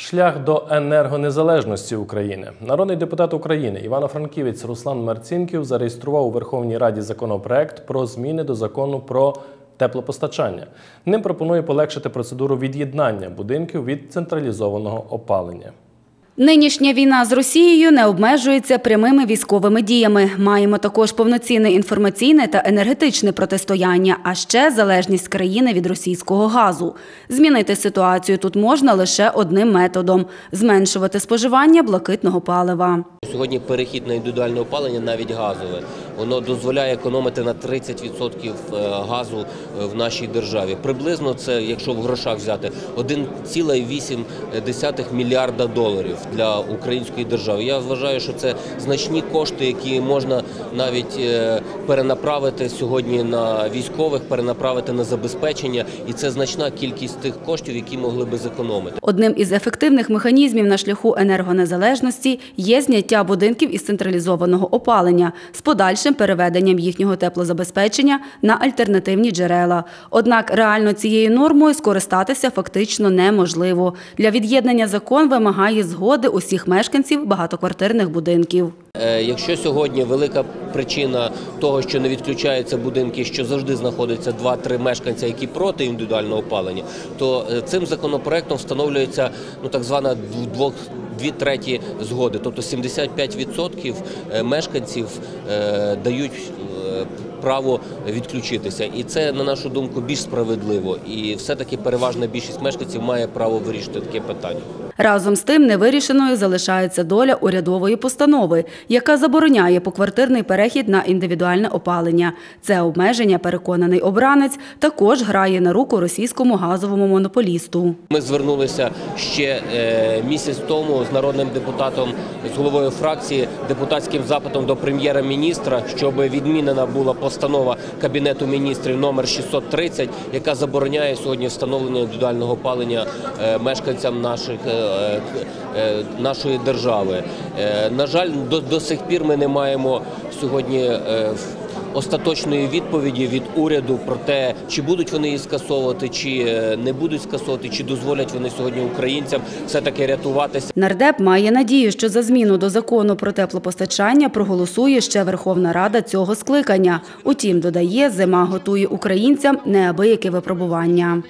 Шлях до енергонезалежності України. Народний депутат України Івано-Франківець Руслан Марцінків зареєстрував у Верховній Раді законопроект про зміни до закону про теплопостачання. Ним пропонує полегшити процедуру від'єднання будинків від централізованого опалення. Нинішня війна з Росією не обмежується прямими військовими діями. Маємо також повноцінне інформаційне та енергетичне протистояння, а ще залежність країни від російського газу. Змінити ситуацію тут можна лише одним методом зменшувати споживання блакитного палива. Сьогодні перехід на індивідуальне опалення, навіть газове, воно дозволяє економити на 30% газу е, в нашій державі. Приблизно це, якщо в грошах взяти, 1,8 мільярда доларів для української держави. Я вважаю, що це значні кошти, які можна навіть е, перенаправити сьогодні на військових, перенаправити на забезпечення, і це значна кількість тих коштів, які могли би зекономити. Одним із ефективних механізмів на шляху енергонезалежності є зняття будинків із централізованого опалення з подальшим переведенням їхнього теплозабезпечення на альтернативні джерела. Однак реально цією нормою скористатися фактично неможливо. Для від'єднання закон вимагає згоди усіх мешканців багатоквартирних будинків. Е, Якщо сьогодні велика причина того, що не відключаються будинки, що завжди знаходиться 2-3 мешканця, які проти індивідуального опалення, то е, цим законопроектом встановлюється ну так звана двох. Дві треті згоди, тобто 75% мешканців е, дають е, право відключитися, і це на нашу думку більш справедливо. І все-таки переважна більшість мешканців має право вирішити таке питання. Разом з тим невирішеною залишається доля урядової постанови, яка забороняє поквартирний перехід на індивідуальне опалення. Це обмеження, переконаний обранець, також грає на руку російському газовому монополісту. Ми звернулися ще е, місяць тому народним депутатом, з головою фракції, депутатським запитом до прем'єра-міністра, щоб відмінена була постанова Кабінету міністрів номер 630, яка забороняє сьогодні встановлення індивідуального опалення е, мешканцям наших, е, е, нашої держави. На жаль, до, до сих пір ми не маємо сьогодні. в- Остаточної відповіді від уряду про те, чи будуть вони її скасовувати, чи е, не будуть скасовувати, чи дозволять вони сьогодні українцям все таки рятуватися. Нардеп має надію, що за зміну до закону про теплопостачання проголосує ще Верховна Рада цього скликання. Утім, додає, зима готує українцям неабияке випробування.